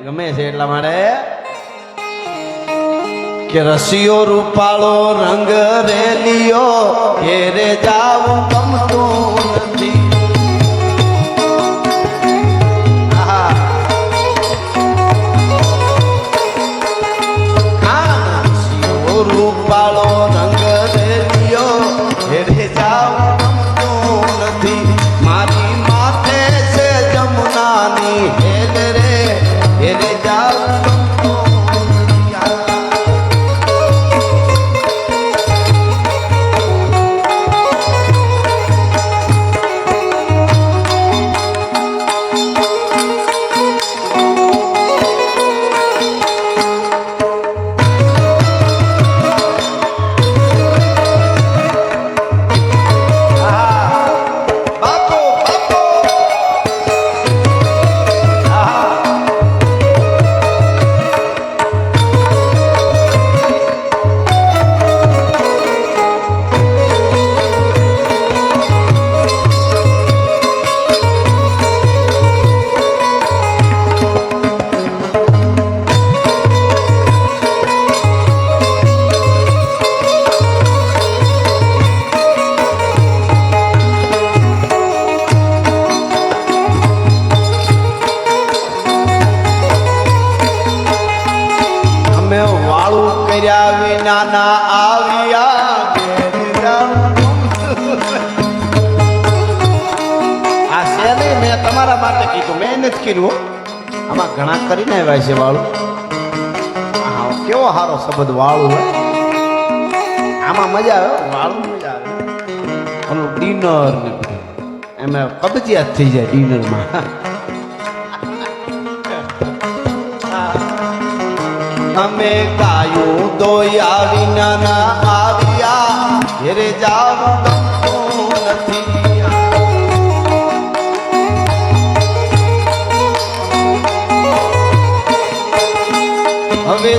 ગમે છે એટલા માટે કે રસીયો રૂપાળો રંગ રેલીઓ ઘેરે જાવું ગમતું હો. આમાં ઘણા કરીને આવ્યા છે વાળું. હા કેવો સારો શબ્દ વાળું આમાં મજા આવે વાળું મજા આવે. ઓલું ડિનર ને બધું. એમાં કબજિયાત થઈ જાય ડિનરમાં. અમે ગાયું દોયા વિના ના આવ્યા. ઘેરે જાવ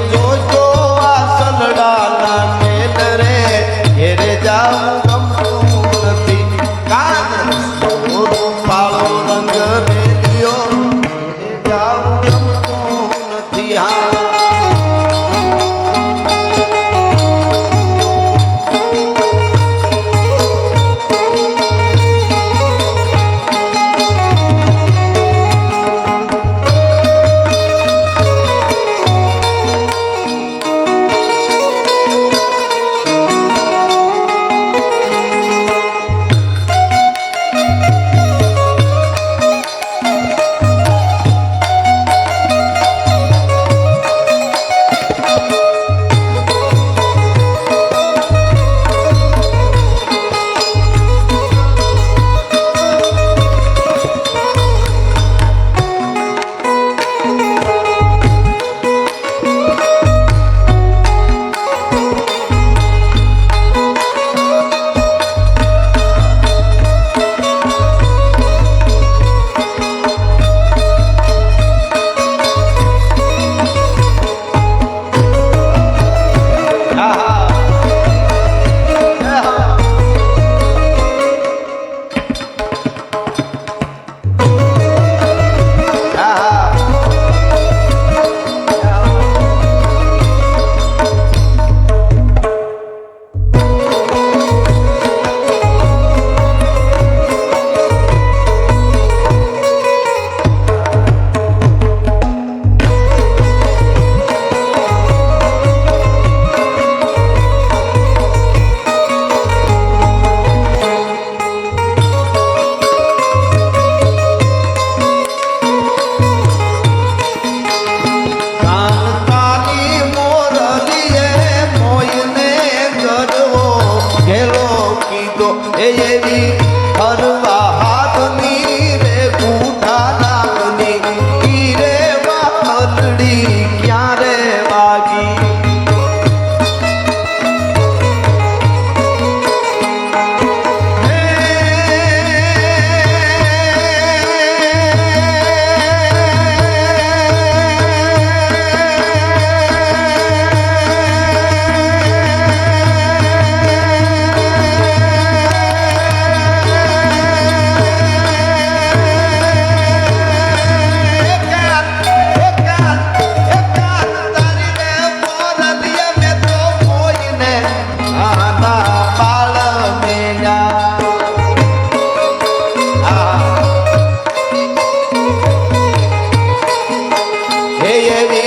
જોજો આ સલડાના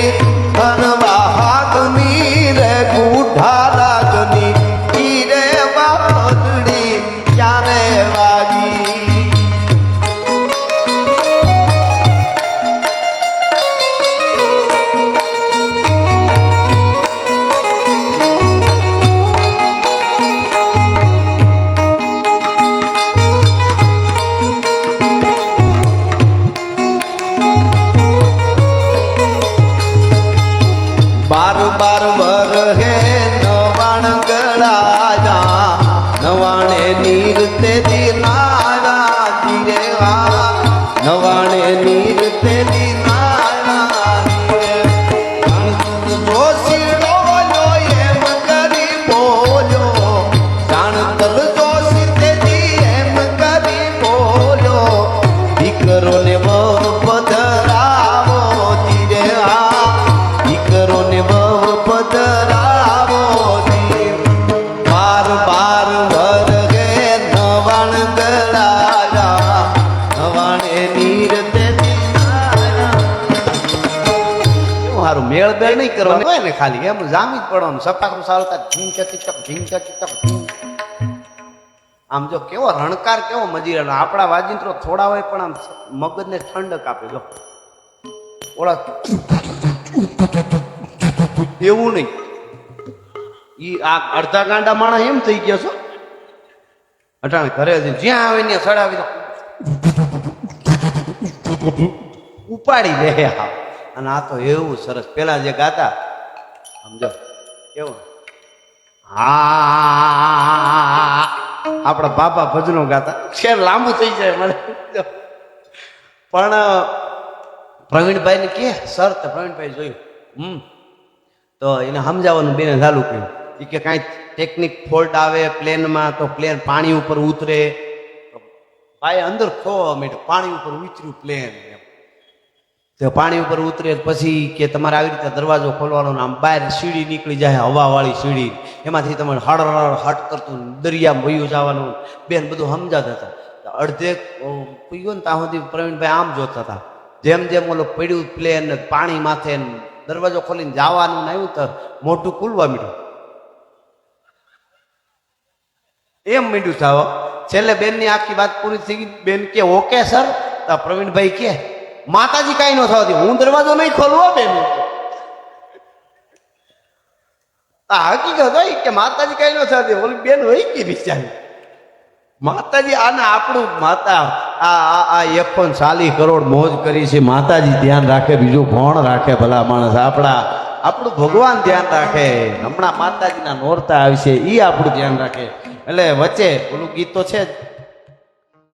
Hey. bottle. ખાલી. એમ જામી જ પડો સપાકરું ચાલતા ઝીંક ચીચક ઝીંક ચીચક આમ જો કેવો રણકાર, કેવો મજીરાનો. આપણા વાજિંત્રો થોડા હોય પણ આમ મગજને ઠંડક આપે. જો. ઓળા એવું નહીં. ઈ આ અડધા ગાંડા માણસ એમ થઈ ગયા છો. અટાણે ઘરે જ્યાં આવે ને સડાવી ઉપાડી લે. અને આ તો એવું સરસ. પેલા જે ગાતા સમજો. કેવું હા. આપણા બાપા ભજનો ગાતા. શેર લાંબુ થઈ જાય મને. પણ પ્રવીણભાઈ ને કે સર તો પ્રવીણભાઈ જોયું. હમ. તો એને સમજાવવાનું બેને ચાલુ કર્યું. એ કે કાંઈ ટેકનિક ફોલ્ટ આવે પ્લેનમાં તો પ્લેન પાણી ઉપર ઉતરે. ભાઈ અંદર ખો માંડ્યો પાણી ઉપર ઉતર્યું પ્લેન. એમ. તો પાણી ઉપર ઉતરે પછી કે તમારે આવી રીતે દરવાજો ખોલવાનો આમ બહાર સીડી નીકળી જાય હવાવાળી સીડી. એમાંથી તમારે હળ હળ હટ કરતું દરિયામાં વયું જવાનું. બેન બધું સમજાતા હતા. અડધે પૂયો ને ત્યાં સુધી પ્રવીણભાઈ આમ જોતા હતા. જેમ જેમ ઓલો પડ્યું પ્લેન પાણી માથે દરવાજો ખોલીને જવાનું ને આવ્યું તો મોટું ખુલવા મીઠું એમ મીઠું થાવ છેલ્લે બેનની આખી વાત પૂરી થઈ ગઈ. બેન કે, ઓકે સર. તો પ્રવીણભાઈ કે માતાજી કાંઈ ન થવા દે હું દરવાજો નહીં ખોલવો બેન આ હકીકત હોય કે માતાજી કાંઈ ન દે ઓલી બેન હોય કે બિચારી? માતાજી આને આપણું માતા, આ આ આ એકોન ચાલી કરોડ મોજ કરી છે, માતાજી ધ્યાન રાખે, બીજું કોણ રાખે ભલા માણસ? આપણા, આપણું ભગવાન ધ્યાન રાખે. હમણાં માતાજીના નોરતા આવશે એ આપણું ધ્યાન રાખે. એટલે વચ્ચે ઓલું ગીત તો છે જ.